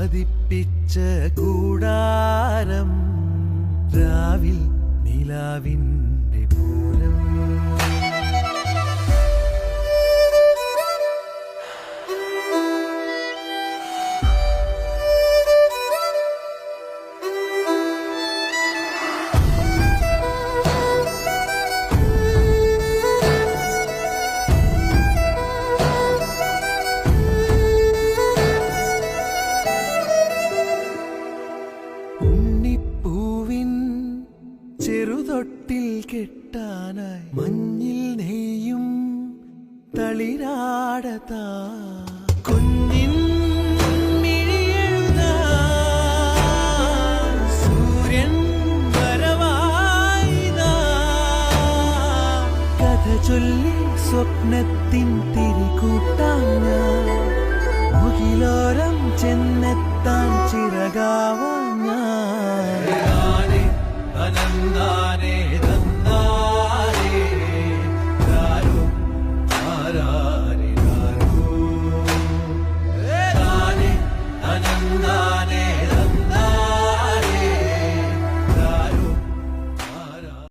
പതിപ്പിച്ച കൂടാരം രാവിൽ നിലാവിന്റെ പൂരം ചെറുതൊട്ടിൽ കെട്ടാനായി മഞ്ഞിൽ നെയ്യും തളിരാടതാ. കുഞ്ഞിൻ ചൊല്ലി സ്വപ്നത്തിൻ തിരികൂട്ടാൻ മുകിലോരം ചെന്നെത്താൻ ചിറകാവാൻ ഞാൻ അനന്താനേ